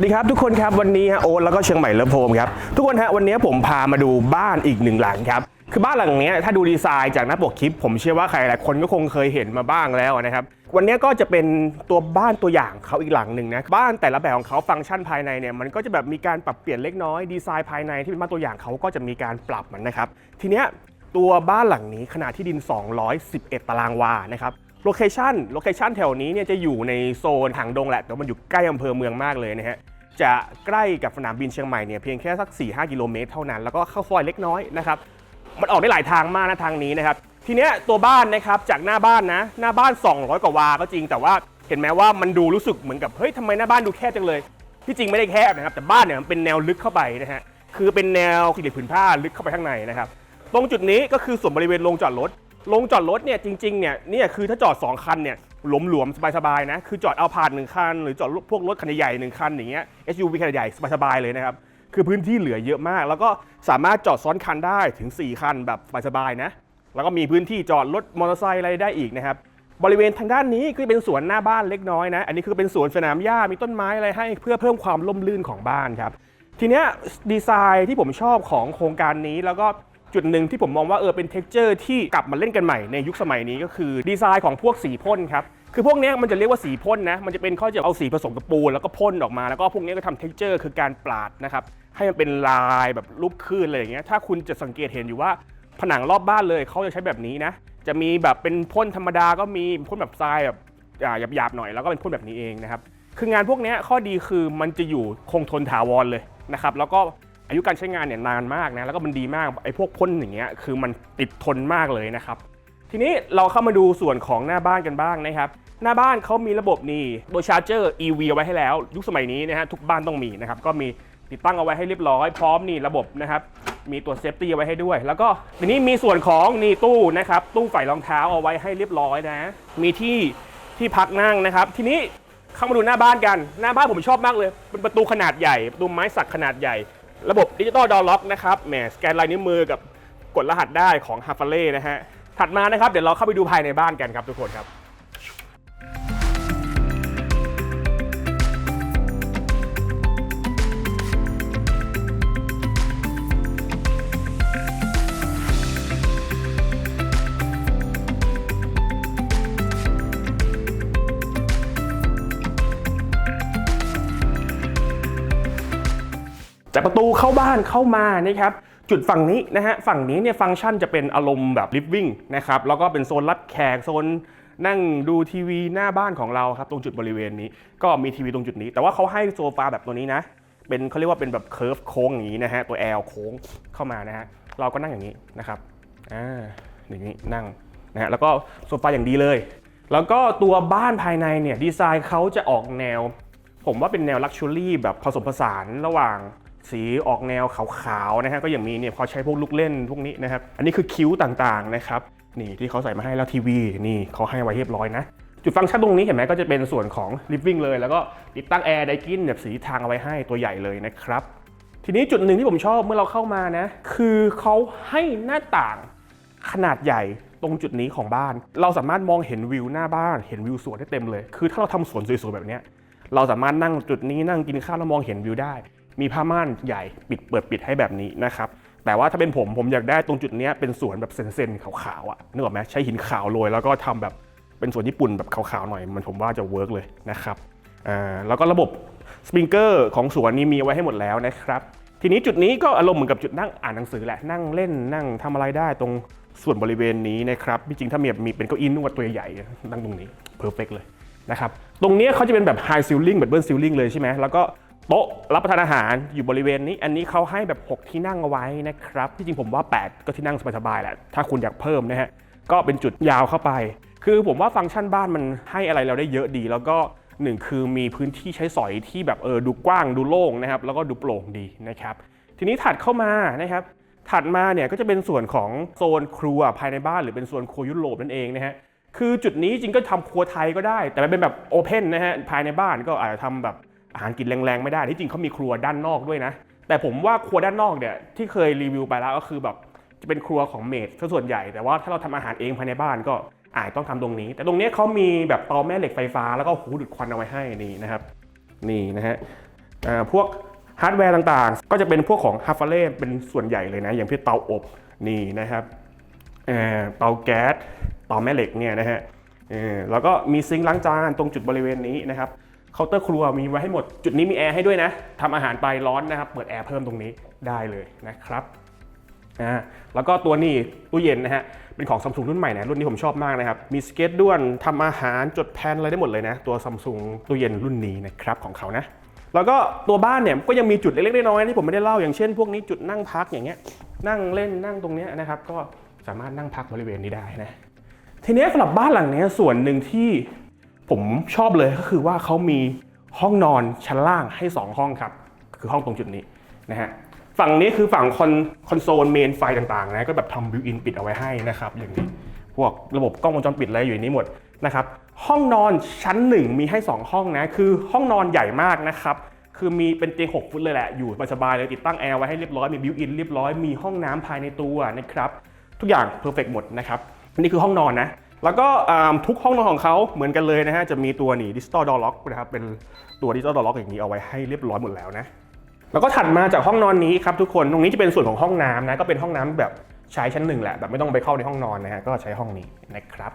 สวัสดีครับทุกคนครับวันนี้ฮะโอ๊ตแล้วก็เชียงใหม่เลิฟโฮมครับทุกคนฮะวันนี้ผมพามาดูบ้านอีกหนึ่งหลังครับคือบ้านหลังนี้ถ้าดูดีไซน์จากหน้าปกคลิป ผมเชื่อว่าใครหลายคนก็คงเคยเห็นมาบ้างแล้วนะครับวันนี้ก็จะเป็นตัวบ้านตัวอย่างเขาอีกหลังหนึ่งนะบ้านแต่ละแบบของเขาฟังก์ชันภายในเนี่ยมันก็จะแบบมีการปรับเปลี่ยนเล็กน้อยดีไซน์ภายในที่เป็นบ้านตัวอย่างเขาก็จะมีการปรับมันนะครับทีเนี้ยตัวบ้านหลังนี้ขนาดที่ดิน 211 ตารางวานะครับ โลเคชันโลเคชันแถวนี้เนี่ยจะอยู่ในโซนหางดงแหละ แต่ว่ามันอยู่ใกล้อำเภอเมืองมากเลยนะฮะ จะใกล้กับสนามบินเชียงใหม่เนี่ยเพียงแค่สัก 4-5 กิโลเมตรเท่านั้น แล้วก็เข้าซอยเล็กน้อยนะครับ มันออกได้หลายทางมากนะทางนี้นะครับ ทีเนี้ยตัวบ้านนะครับจากหน้าบ้านนะ หน้าบ้าน 200 กว่าวา ก็จริง แต่ว่าเห็นไหมว่ามันดูรู้สึกเหมือนกับ เฮ้ยทำไมหน้าบ้านดูแคบจังเลย ที่จริงไม่ได้แคบนะครับ แต่บ้านเนี่ยมันเป็นแนวลึกเข้าไปนะฮะ คือเป็นแนวขีดผืนผ้าลึกเข้าไปข้างในนะครับ ตรงจุดนี้ก็คือส่วนบริเวณโรงจอดรถ โรงจอดรถเนี่ยจริงๆเนี่ยเนี่ยคือถ้าจอด 2 คันเนี่ยหลวมๆสบายๆนะคือจอดเอาผ่านหนึ่งคัน หรือจอดพวกรถคันใหญ่หนึ่งคันอย่างเงี้ย SUV ขนาดใหญ่สบายๆเลยนะครับ คือพื้นที่เหลือเยอะมาก แล้วก็สามารถจอดซ้อนคันได้ถึง 4 คันแบบสบายๆนะ แล้วก็มีพื้นที่จอดรถมอเตอร์ไซค์อะไรได้อีกนะครับบริเวณทางด้านนี้คือเป็นสวนหน้าบ้านเล็กน้อยนะ อันนี้คือเป็นสวนสนามหญ้ามีต้นไม้อะไรให้เพื่อเพิ่มความร่มรื่นของบ้านครับทีเนี้ยดีไซน์ที่ผมชอบของโครงการนี้แล้วก็ จุดหนึ่งที่ผมมองว่าเออเป็นเท็กเจอร์ที่กลับมาเล่นกันใหม่ในยุคสมัยนี้ก็คือดีไซน์ของพวกสีพ่นครับคือพวกนี้มันจะเรียกว่าสีพ่นนะ มันจะเป็นข้อจะเอาสีผสมกับปูนแล้วก็พ่นออกมา แล้วก็พวกนี้ก็ทำเท็กเจอร์คือการปาดนะครับ ให้มันเป็นลายแบบรูปคลื่นอะไรอย่างเงี้ย ถ้าคุณจะสังเกตเห็นอยู่ว่าผนังรอบบ้านเลยเขาจะใช้แบบนี้นะ จะมีแบบเป็นพ่นธรรมดาก็มีพ่นแบบทรายแบบอ่าหยาบๆหน่อย แล้วก็เป็นพ่นแบบนี้เองนะครับ คืองานพวกนี้ข้อดีคือมันจะอยู่คงทนถาวรเลยนะครับ แล้วก็ อายุการใช้งานเนี่ยนานมากนะแล้วก็มันดีมากไอ้พวกพ่นอย่างเงี้ยคือมันติดทนมากเลยนะครับทีนี้เราเข้ามาดูส่วนของหน้าบ้านกันบ้างนะครับ หน้าบ้านเขามีระบบนี่โดยชาร์จเจอร์ EV เอาไว้ให้แล้ว ยุคสมัยนี้นะฮะทุกบ้านต้องมีนะครับก็มีติดตั้งเอาไว้ให้เรียบร้อยพร้อมนี่ระบบนะครับมีตัวเซฟตี้เอาไว้ให้ด้วย แล้วก็ทีนี้มีส่วนของนี่ตู้นะครับตู้ใส่รองเท้าเอาไว้ให้เรียบร้อยนะ มีที่ที่พักนั่งนะครับ ทีนี้เข้ามาดูหน้าบ้านกัน หน้าบ้านผมชอบมากเลยเป็นประตูขนาดใหญ่ประตูไม้สักขนาดใหญ่ ระบบดิจิตอลดอลล็อกนะครับแหมสแกนลายนิ้วมือกับกดรหัสได้ของฮาฟาเล่นะฮะถัดมานะครับเดี๋ยวเราเข้าไปดูภายในบ้านกันครับทุกคนครับ จากประตูเข้าบ้านเข้ามานะครับจุดฝั่งนี้นะฮะฝั่งนี้เนี่ยฟังก์ชันจะเป็นอารมณ์แบบลิฟวิ่งนะครับแล้วก็เป็นโซนรับแขกโซนนั่งดูทีวีหน้าบ้านของเราครับตรงจุดบริเวณนี้ก็มีทีวีตรงจุดนี้ แต่ว่าเขาให้โซฟาแบบตัวนี้นะ เป็นเขาเรียกว่าเป็นแบบเคิร์ฟโค้งอย่างนี้นะฮะตัว L โค้งเข้ามานะฮะเราก็นั่งอย่างนี้นะครับอ่าอย่างนี้นั่งนะฮะแล้วก็โซฟาอย่างดีเลย แล้วก็ตัวบ้านภายในเนี่ยดีไซน์เขาจะออกแนว ผมว่าเป็นแนวลักชัวรี่แบบผสมผสานระหว่าง สีออกแนวขาวๆนะฮะก็อย่างมีเนี่ยเขาใช้พวกลูกเล่นพวกนี้นะครับอันนี้คือคิ้วต่างๆนะครับนี่ที่เขาใส่มาให้แล้วทีวีนี่เขาให้ไว้เรียบร้อยนะจุดฟังก์ชันตรงนี้เห็นไหมก็จะเป็นส่วนของ living เลย แล้วก็ติดตั้งแอร์ไดกินแบบสีทางเอาไว้ให้ตัวใหญ่เลยนะครับทีนี้จุดหนึ่งที่ผมชอบเมื่อเราเข้ามานะ คือเขาให้หน้าต่างขนาดใหญ่ตรงจุดนี้ของบ้าน เราสามารถมองเห็นวิวหน้าบ้าน เห็นวิวสวนได้เต็มเลย คือถ้าเราทำสวนสวยๆแบบนี้เราสามารถนั่งจุดนี้นั่งกินข้าวแล้วมองเห็นวิวได้ มีผ้าม่านใหญ่ปิดเปิดปิดให้แบบนี้นะครับแต่ว่าถ้าเป็นผมผมอยากได้ตรงจุดนี้เป็นสวนแบบเซนๆขาวๆอะนึกออกไหมใช้หินขาวโรยแล้วก็ทำแบบเป็นสวนญี่ปุ่นแบบขาวๆหน่อยมันผมว่าจะเวิร์กเลยนะครับอ่าแล้วก็ระบบสปริงเกอร์ของสวนนี้มีไว้ให้หมดแล้วนะครับทีนี้จุดนี้ก็อารมณ์เหมือนกับจุดนั่งอ่านหนังสือแหละนั่งเล่นนั่งทำอะไรได้ตรงส่วนบริเวณนี้นะครับจริงๆถ้ามีแบบมีเป็นเก้าอี้นวดตัวใหญ่นั่งตรงนี้เพอร์เฟกเลยนะครับตรงนี้เขาจะเป็นแบบไฮซิลลิงแบบเบิร์นซิลลิงเลยใช่ไหมแล้วก็ โต๊ะรับประทานอาหารอยู่บริเวณนี้ อันนี้เขาให้แบบ 6 ที่นั่งเอาไว้นะครับ ที่จริงผมว่า 8 ก็ที่นั่งสบายๆแหละ ถ้าคุณอยากเพิ่มนะฮะ ก็เป็นจุดยาวเข้าไป คือผมว่าฟังก์ชันบ้านมันให้อะไรเราได้เยอะดี แล้วก็หนึ่งคือมีพื้นที่ใช้สอยที่แบบเออดูกว้างดูโล่งนะครับ แล้วก็ดูโปร่งดีนะครับ ทีนี้ถัดเข้ามานะครับ ถัดมาเนี่ยก็จะเป็นส่วนของโซนครัวภายในบ้านหรือเป็นโซนครัวยุโรปนั่นเองนะฮะ คือจุดนี้จริงก็ทำครัวไทยก็ได้ แต่มันเป็นแบบโอเพนนะฮะ ภายในบ้านก็อาจจะทำแบบ อาหารกินแรงๆไม่ได้ที่จริงเขามีครัวด้านนอกด้วยนะ แต่ผมว่าครัวด้านนอกเนี่ยที่เคยรีวิวไปแล้วก็คือแบบจะเป็นครัวของเมดซะส่วนใหญ่ แต่ว่าถ้าเราทำอาหารเองภายในบ้านก็อาจต้องทำตรงนี้ แต่ตรงนี้เขามีแบบเตาแม่เหล็กไฟฟ้าแล้วก็หูดูดควันเอาไว้ให้นี่นะครับนี่นะฮะพวกฮาร์ดแวร์ต่างๆ ก็จะเป็นพวกของฮาร์ฟเล่เป็นส่วนใหญ่เลยนะ อย่างที่เตาอบนี่นะครับเตาแก๊สเตาแม่เหล็กเนี่ยนะฮะแล้วก็มีซิงค์ล้างจานตรงจุดบริเวณนี้นะครับ เคาน์เตอร์ครัวมีไว้ให้หมด จุดนี้มีแอร์ให้ด้วยนะทำอาหารไปร้อนนะครับ เปิดแอร์เพิ่มตรงนี้ได้เลยนะครับอ่าแล้วก็ตัวนี้ตู้เย็นนะฮะ เป็นของซัมซุงรุ่นใหม่นะ รุ่นนี้ผมชอบมากนะครับ มีสเก็ตด้วนทำอาหารจดแพนอะไรได้หมดเลยนะ ตัวซัมซุงตู้เย็นรุ่นนี้นะครับของเขานะ แล้วก็ตัวบ้านเนี่ยก็ยังมีจุดเล็กๆน้อยๆที่ผมไม่ได้เล่าอย่างเช่นพวกนี้จุดนั่งพักอย่างเงี้ย นั่งเล่นนั่งตรงเนี้ยนะครับ ก็สามารถนั่งพักบริเวณนี้ได้นะ ทีนี้สำหรับบ้านหลังนี้ส่วนหนึ่งที่ ผมชอบเลยก็คือว่าเขามีห้องนอนชั้นล่างให้ 2 ห้องครับ คือห้องตรงจุดนี้นะฮะฝั่งนี้คือฝั่งคอนคอนโซลเมนไฟต่างๆนะก็แบบทำบิวอินปิดเอาไว้ให้นะครับอย่างนี้พวกระบบกล้องวงจรปิดอะไรอยู่ในนี้หมดนะครับห้องนอนชั้นหนึ่งมีให้ 2 ห้องนะคือห้องนอนใหญ่มากนะครับคือมีเป็นเตียง6ฟุตเลยแหละ อยู่สบายเลยติดตั้งแอร์ไว้ให้เรียบร้อย มีบิวอินเรียบร้อย มีห้องน้ำภายในตัวนะครับ ทุกอย่างเพอร์เฟกหมดนะครับนี่คือห้องนอนนะ แล้วก็ทุกห้องนอนของเขาเหมือนกันเลยนะฮะ จะมีตัวนี่ดิจิตอลดอล็อกนะครับ เป็นตัวดิจิตอลดอล็อกอย่างนี้เอาไว้ให้เรียบร้อยหมดแล้วนะ แล้วก็ถัดมาจากห้องนอนนี้ครับทุกคน ตรงนี้จะเป็นส่วนของห้องน้ำนะ ก็เป็นห้องน้ำแบบใช้ชั้นหนึ่งแหละ แบบไม่ต้องไปเข้าในห้องนอนนะฮะ ก็ใช้ห้องนี้นะครับ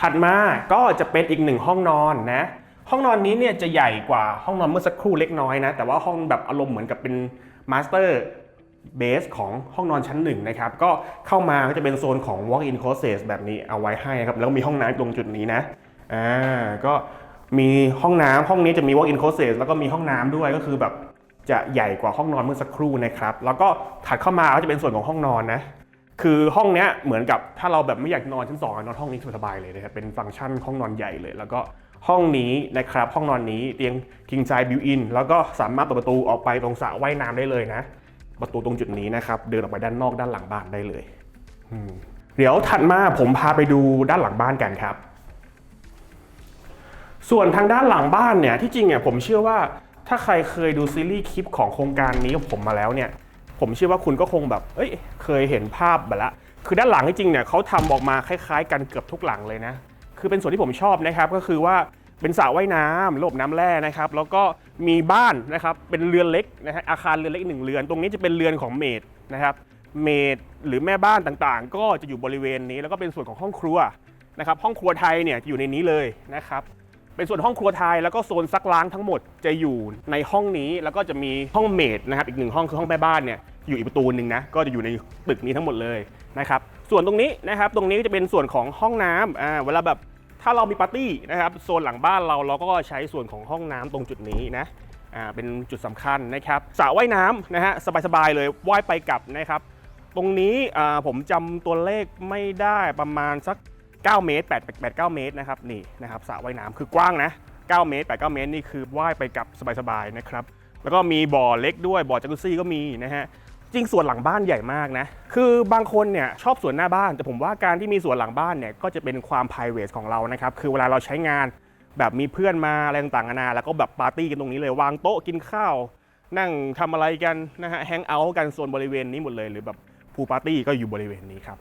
ถัดมาก็จะเป็นอีกหนึ่งห้องนอนนะ ห้องนอนนี้เนี่ยจะใหญ่กว่าห้องนอนเมื่อสักครู่เล็กน้อยนะ แต่ว่าห้องแบบอารมณ์เหมือนกับเป็นมาสเตอร์ เบสของห้องนอนชั้นหนึ่งนะครับ ก็เข้ามาก็จะเป็นโซนของ walk-in closet แบบนี้เอาไว้ให้ครับ แล้วมีห้องน้ำตรงจุดนี้นะ อ่า ก็มีห้องน้ำห้องนี้จะมี walk-in closet แล้วก็มีห้องน้ำด้วยก็คือแบบจะใหญ่กว่าห้องนอนเมื่อสักครู่นะครับ แล้วก็ถัดเข้ามาก็จะเป็นส่วนของห้องนอนนะ คือห้องเนี้ยเหมือนกับถ้าเราแบบไม่อยากนอนชั้นสองนอนห้องนี้สบายเลยนะครับ เป็นฟังก์ชันห้องนอนใหญ่เลย แล้วก็ห้องนี้นะครับ ห้องนอนนี้เตียง king size built in แล้วก็สามารถเปิดประตูออกไปตรงสระว่ายน้ำได้เลยนะ ประตูตรงจุดนี้นะครับ เดินออกไปด้านนอกด้านหลังบ้านได้เลยเดี๋ยวถัดมาผมพาไปดูด้านหลังบ้านกันครับ ส่วนทางด้านหลังบ้านเนี่ยที่จริงเนี่ยผมเชื่อว่าถ้าใครเคยดูซีรีส์คลิปของโครงการนี้ผมมาแล้วเนี่ย ผมเชื่อว่าคุณก็คงแบบ เอ้ย เคยเห็นภาพแบบละ คือด้านหลังที่จริงเนี่ยเขาทำออกมาคล้าย ๆ กันเกือบทุกหลังเลยนะ คือเป็นส่วนที่ผมชอบนะครับก็คือว่า เป็นสระว่ายน้ำระบบน้ำแร่นะครับ แล้วก็มีบ้านนะครับเป็นเรือนเล็กนะฮะอาคารเรือนเล็กหนึ่งเรือน ตรงนี้จะเป็นเรือนของเมดนะครับเมดหรือแม่บ้านต่างๆ ก็จะอยู่บริเวณนี้แล้วก็เป็นส่วนของห้องครัวนะครับห้องครัวไทยเนี่ยอยู่ในนี้เลยนะครับเป็นส่วนห้องครัวไทยแล้วก็โซนซักล้างทั้งหมดจะอยู่ในห้องนี้แล้วก็จะมีห้องเมดนะครับอีกหนึ่งห้องคือห้องแม่บ้านเนี่ยอยู่อีกประตูหนึ่งนะก็จะอยู่ในตึกนี้ทั้งหมดเลยนะครับส่วนตรงนี้นะครับตรงนี้ก็จะเป็นส่วนของห้องน้ำอ่าเวลาแบบ ถ้าเรามีปาร์ตี้นะครับโซนหลังบ้านเราเราก็ใช้ส่วนของห้องน้ำตรงจุดนี้นะอ่าเป็นจุดสำคัญนะครับสระว่ายน้ำนะฮะสบายๆเลยว่ายไปกลับนะครับ ตรงนี้อ่าผมจำตัวเลขไม่ได้ประมาณสัก 9 เมตร8 8 9 เมตรนะครับนี่นะครับสระว่ายน้ำคือกว้างนะ 9 เมตร8 9 เมตรนี่คือว่ายไปกลับสบายๆนะครับแล้วก็มีบ่อเล็กด้วยบ่อจักรุซี่ก็มีนะฮะ จริงสวนหลังบ้านใหญ่มากนะ คือบางคนเนี่ยชอบสวนหน้าบ้าน แต่ผมว่าการที่มีสวนหลังบ้านเนี่ยก็จะเป็นความ p r i v a t ของเรานะครับ คือเวลาเราใช้งานแบบมีเพื่อนมาอะไรต่างๆนานาแล้วก็แบบปาร์ตี้กันตรงนี้เลยวางโต๊ะกินข้าว นั่งทำอะไรกันนะฮะแฮงเอาท์กันโซนบริเวณนี้หมดเลย หรือแบบพูปาร์ตี้ก็อยู่บริเวณนี้ครับ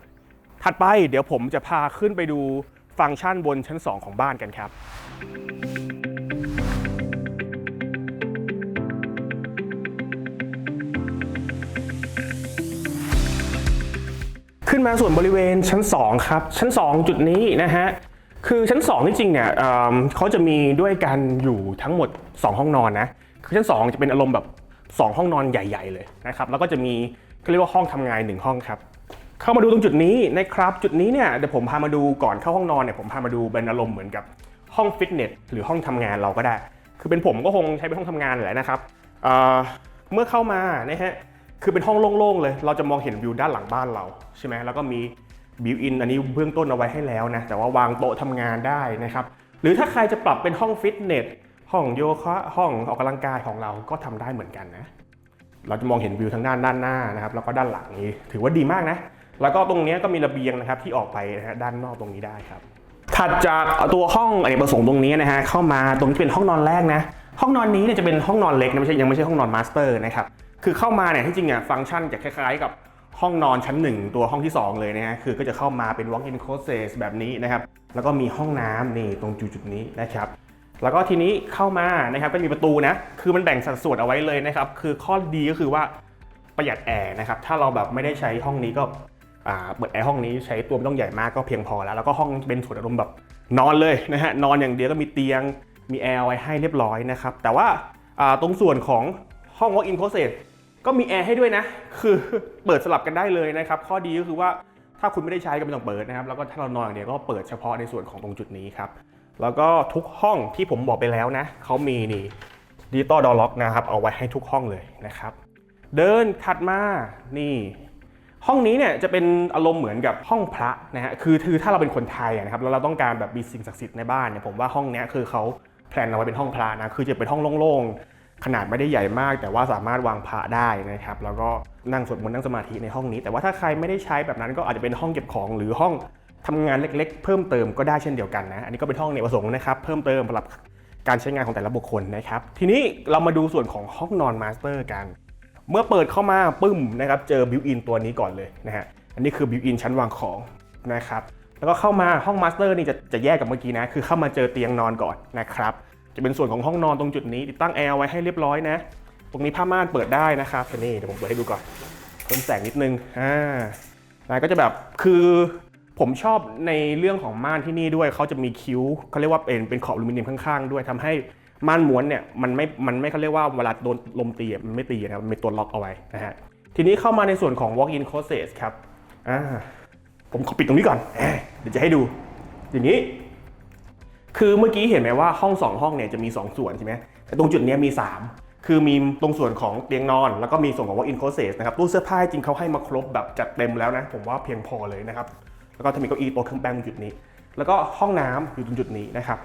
ถัดไปเดี๋ยวผมจะพาขึ้นไปดูฟังก์ชันบนชั้น 2 ของบ้านกันครับ ขึ้นมาส่วนบริเวณชั้น 2 ครับ ชั้น 2 จุดนี้นะฮะคือชั้น 2 ที่จริงเนี่ยเเขาจะมีด้วยกันอยู่ทั้งหมด 2 ห้องนอนนะคือชั้น 2 จะเป็นอารมณ์แบบ 2 ห้องนอนใหญ่ ๆ เลยนะครับแล้วก็จะมีเขาเรียกว่าห้องทำงานหนึ่งห้องครับ เข้ามาดูตรงจุดนี้นะครับ จุดนี้เนี่ยเดี๋ยวผมพามาดูก่อนเข้าห้องนอนเนี่ยผมพามาดูเป็นอารมณ์เหมือนกับห้องฟิตเนสหรือห้องทำงานเราก็ได้ คือเป็นผมก็คงใช้เป็นห้องทำงานแหละนะครับเเมื่อเข้ามานะฮะ คือเป็นห้องโล่งๆเลย เราจะมองเห็นวิวด้านหลังบ้านเราใช่ไหมแล้วก็มีบิวอินอันนี้เบื้องต้นเอาไว้ให้แล้วนะ แต่ว่าวางโต๊ะทำงานได้นะครับ หรือถ้าใครจะปรับเป็นห้องฟิตเนส ห้องโยคะห้องออกกำลังกายของเราก็ทำได้เหมือนกันนะ เราจะมองเห็นวิวทางด้านด้านหน้านะครับ แล้วก็ด้านหลังนี้ถือว่าดีมากนะ แล้วก็ตรงนี้ก็มีระเบียงนะครับที่ออกไปนะฮะด้านนอกตรงนี้ได้ครับ ถัดจากตัวห้องอเนกประสงค์ตรงนี้นะฮะเข้ามาตรงที่เป็นห้องนอนแรกนะ ห้องนอนนี้เนี่ยจะเป็นห้องนอนเล็กนะไม่ใช่ยังไม่ใช่ห้องนอนมาสเตอร์นะครับ คือเข้ามาเนี่ยที่จริงอะฟังก์ชันจะคล้ายๆ กับห้องนอนชั้นหนึ่งตัวห้องที่ 2 เลยนะฮะคือก็จะเข้ามาเป็น walk-in closet แบบนี้นะครับ แล้วก็มีห้องน้ำนี่ตรงจุดๆนี้นะครับแล้วก็ทีนี้เข้ามานะครับก็มีประตูนะคือมันแบ่งสัดส่วนเอาไว้เลยนะครับคือข้อดีก็คือว่าประหยัดแอร์นะครับถ้าเราแบบไม่ได้ใช้ห้องนี้ก็อ่าเปิดแอร์ห้องนี้ใช้ตัวไม่ต้องใหญ่มากก็เพียงพอแล้ว แล้วก็ห้องเป็นส่วนอารมณ์แบบนอนเลยนะฮะนอนอย่างเดียวก็มีเตียงมีแอร์ไว้ให้เรียบร้อยนะครับแต่ว่าอ่าตรงส่วนของห้อง walk in closet ก็มีแอร์ให้ด้วยนะ คือเปิดสลับกันได้เลยนะครับ ข้อดีก็คือว่าถ้าคุณไม่ได้ใช้ก็ไม่ต้องเปิดนะครับ แล้วก็ถ้าเรานอนอย่างเดียวก็เปิดเฉพาะในส่วนของตรงจุดนี้ครับ แล้วก็ทุกห้องที่ผมบอกไปแล้วนะ เขามีนี่ดิจิตอลดอล็อกนะครับ เอาไว้ให้ทุกห้องเลยนะครับ เดินถัดมา นี่ ห้องนี้เนี่ยจะเป็นอารมณ์เหมือนกับห้องพระนะฮะ คือคือถ้าเราเป็นคนไทยนะครับ แล้วเราต้องการแบบมีสิ่งศักดิ์สิทธิ์ในบ้านเนี่ย ผมว่าห้องนี้คือเขาแพลนเอาไว้เป็นห้องพระนะ คือจะเป็นห้องโล่งๆ ขนาดไม่ได้ใหญ่มาก แต่ว่าสามารถวางพระได้นะครับ แล้วก็นั่งสวดมนต์นั่งสมาธิในห้องนี้ แต่ว่าถ้าใครไม่ได้ใช้แบบนั้นก็อาจจะเป็นห้องเก็บของหรือห้องทำงานเล็กๆ เพิ่มเติมก็ได้เช่นเดียวกันนะ อันนี้ก็เป็นห้องเนกประสงค์นะครับ เพิ่มเติมสำหรับการใช้งานของแต่ละบุคคลนะครับ ทีนี้เรามาดูส่วนของห้องนอนมาสเตอร์กัน เมื่อเปิดเข้ามาปึ้มนะครับ เจอบิวอินตัวนี้ก่อนเลยนะฮะ อันนี้คือบิวอินชั้นวางของนะครับ แล้วก็เข้ามาห้องมาสเตอร์นี่จะจะแยกกับเมื่อกี้นะ คือเข้ามาเจอเตียงนอนก่อนนะครับ จะเป็นส่วนของห้องนอนตรงจุดนี้ ติดตั้งแอร์ไว้ให้เรียบร้อยนะ ตรงนี้ผ้าม่านเปิดได้นะครับนี่เดี๋ยวผมเปิดให้ดูก่อนเพิ่มแสงนิดนึงอ่าแล้วก็จะแบบคือผมชอบในเรื่องของม่านที่นี่ด้วยเขาจะมีคิ้วเขาเรียกว่าเป็นเป็นขอบอลูมิเนียมข้างๆ ด้วยทำให้ม่านม้วนเนี่ยมันไม่มันไม่เขาเรียกว่าเวลาโดนลมตีมันไม่ตีนะมันมีตัวล็อกเอาไว้นะฮะทีนี้เข้ามาในส่วนของ walk in closet ครับอ่าผมขอปิดตรงนี้ก่อนเดี๋ยวจะให้ดู อย่างนี้ คือเมื่อกี้เห็นไหมว่าห้องสองห้องเนี่ยจะมี 2 ส่วนใช่ไหมแต่ตรงจุดนี้มี 3 คือมีตรงส่วนของเตียงนอน แล้วก็มีส่วนของ walk in closet นะครับตู้เสื้อผ้าจริงเขาให้มาครบแบบจัดเต็มแล้วนะผมว่าเพียงพอเลยนะครับแล้วก็จะมีเก้าอี้โต๊ะเครื่องแป้งตรงจุดนี้ แล้วก็ห้องน้ำอยู่ตรงจุดนี้นะครับ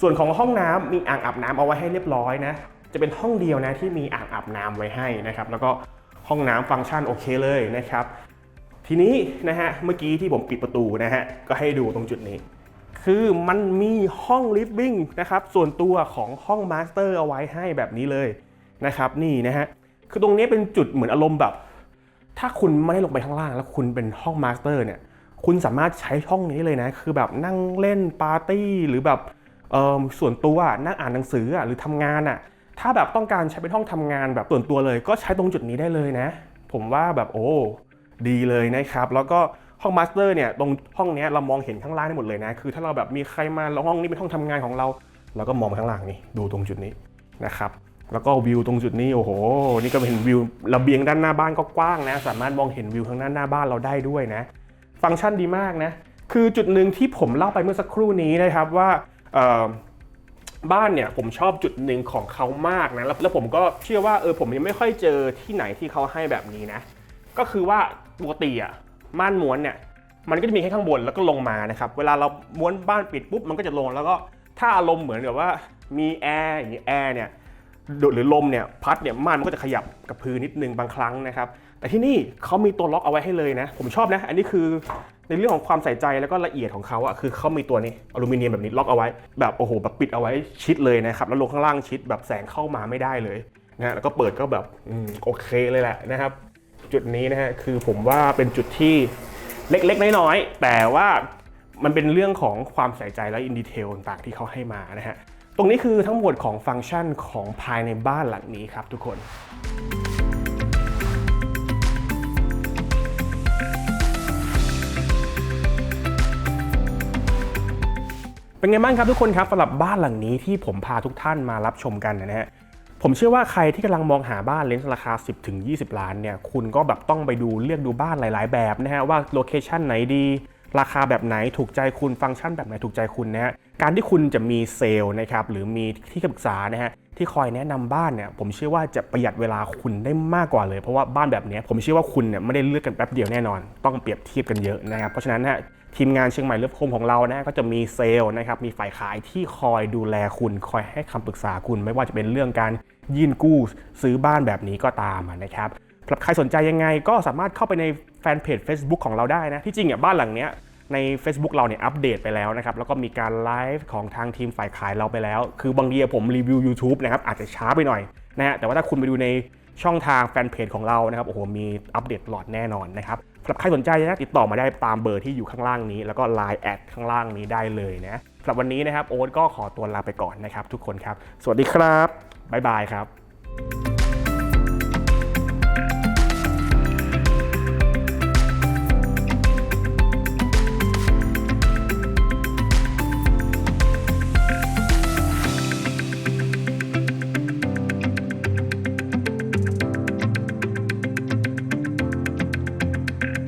ส่วนของห้องน้ำมีอ่างอาบน้ำเอาไว้ให้เรียบร้อยนะจะเป็นห้องเดียวนะที่มีอ่างอาบน้ำไว้ให้นะครับแล้วก็ห้องน้ำฟังก์ชันโอเคเลยนะครับทีนี้นะฮะเมื่อกี้ที่ผมปิดประตูนะฮะก็ให้ดูตรงจุดนี้ คือมันมีห้องลิฟวิ่งนะครับส่วนตัวของห้องมาสเตอร์เอาไว้ให้แบบนี้เลยนะครับนี่นะฮะคือตรงนี้เป็นจุดเหมือนอารมณ์แบบ ถ้าคุณไม่ได้ลงไปข้างล่าง แล้วคุณเป็นห้องมาสเตอร์เนี่ยคุณสามารถใช้ห้องนี้เลยนะ คือแบบนั่งเล่นปาร์ตี้หรือแบบเออส่วนตัวนั่งอ่านหนังสือหรือทำงานอะถ้าแบบต้องการใช้เป็นห้องทำงานแบบส่วนตัวเลย ก็ใช้ตรงจุดนี้ได้เลยนะ ผมว่าแบบโอ้ดีเลยนะครับ แล้วก็ ห้องมาสเตอร์เนี่ยตรงห้องนี้เรามองเห็นข้างล่างได้หมดเลยนะ คือถ้าเราแบบมีใครมาแล้วห้องนี้เป็นห้องทำงานของเรา เราก็มองไปข้างล่างนี่ดูตรงจุดนี้นะครับแล้วก็วิวตรงจุดนี้โอ้โห นี่ก็เป็นวิวระเบียงด้านหน้าบ้านก็กว้างนะ สามารถมองเห็นวิวข้างหน้าหน้าบ้านเราได้ด้วยนะ ฟังก์ชันดีมากนะ คือจุดหนึ่งที่ผมเล่าไปเมื่อสักครู่นี้นะครับว่าบ้านเนี่ยผมชอบจุดหนึ่งของเขามากนะ แล้วแล้วผมก็เชื่อว่าเออผมยังไม่ค่อยเจอที่ไหนที่เขาให้แบบนี้นะ ก็คือว่าปกติอะ ม่านม้วนเนี่ยมันก็จะมีแค่ข้างบนแล้วก็ลงมานะครับ เวลาเราม้วนบ้านปิดปุ๊บมันก็จะลงแล้วก็ถ้าอารมณ์เหมือนกับว่ามีแอร์อย่างนี้แอร์เนี่ยหรือลมเนี่ยพัดเนี่ยม่านมันก็จะขยับกับพื้นนิดนึงบางครั้งนะครับ แต่ที่นี่เขามีตัวล็อกเอาไว้ให้เลยนะ ผมชอบนะ อันนี้คือในเรื่องของความใส่ใจแล้วก็ละเอียดของเขาอะคือเขามีตัวนี้อลูมิเนียมแบบนี้ล็อกเอาไว้แบบโอ้โหแบบปิดเอาไว้ชิดเลยนะครับแล้วลงข้างล่างชิดแบบแสงเข้ามาไม่ได้เลยนะฮะแล้วก็เปิดก็แบบอืมโอเคเลยแหละนะครับ จุดนี้นะฮะคือผมว่าเป็นจุดที่เล็กๆ น้อยๆ แต่ว่ามันเป็นเรื่องของความใส่ใจและอินดีเทลต่างๆ ที่เขาให้มานะฮะตรงนี้คือทั้งหมดของฟังก์ชันของภายในบ้านหลังนี้ครับทุกคนเป็นไงบ้างครับทุกคนครับสำหรับบ้านหลังนี้ที่ผมพาทุกท่านมารับชมกันนะฮะ ผมเชื่อว่าใครที่กำลังมองหาบ้านเลนส์ราคา 10ถึง20 ล้านเนี่ย คุณก็แบบต้องไปดูเลือกดูบ้านหลาย ๆ แบบนะฮะว่าโลเคชันไหนดี ราคาแบบไหนถูกใจคุณฟังก์ชันแบบไหนถูกใจคุณนะฮะการที่คุณจะมีเซลล์นะครับหรือมีที่ปรึกษานะฮะที่คอยแนะนำบ้านเนี่ยผมเชื่อว่าจะประหยัดเวลาคุณได้มากกว่าเลย เพราะว่าบ้านแบบนี้ผมเชื่อว่าคุณเนี่ยไม่ได้เลือกกันแป๊บเดียวแน่นอน ต้องเปรียบเทียบกันเยอะนะครับเพราะฉะนั้นนะฮะทีมงานเชียงใหม่เลือบคมของเรานะก็จะมีเซลล์นะครับมีฝ่ายขายที่คอยดูแลคุณคอยให้คำปรึกษาคุณ ไม่ว่าจะเป็นเรื่องการ ยื่นกู้ซื้อบ้านแบบนี้ก็ตามนะครับสำหรับใครสนใจยังไงก็สามารถเข้าไปในแฟนเพจ Facebook ของเราได้นะ ที่จริงอะบ้านหลังเนี้ยใน Facebook เราเนี่ยอัปเดตไปแล้วนะครับ แล้วก็มีการไลฟ์ของทางทีมฝ่ายขายเราไปแล้ว คือบางทีผมรีวิว YouTube นะครับ อาจจะช้าไปหน่อยนะฮะแต่ว่าถ้าคุณไปดูในช่องทางแฟนเพจของเรานะครับโอ้โหมีอัปเดตตลอดแน่นอนนะครับสำหรับใครสนใจนะติดต่อมาได้ตามเบอร์ที่อยู่ข้างล่างนี้ แล้วก็ Line แอดข้างล่างนี้ได้เลยนะ สำหรับวันนี้นะครับโอ๊ตก็ขอตัวลาไปก่อนนะครับทุกคนครับ สวัสดีครับบ๊ายบายครับ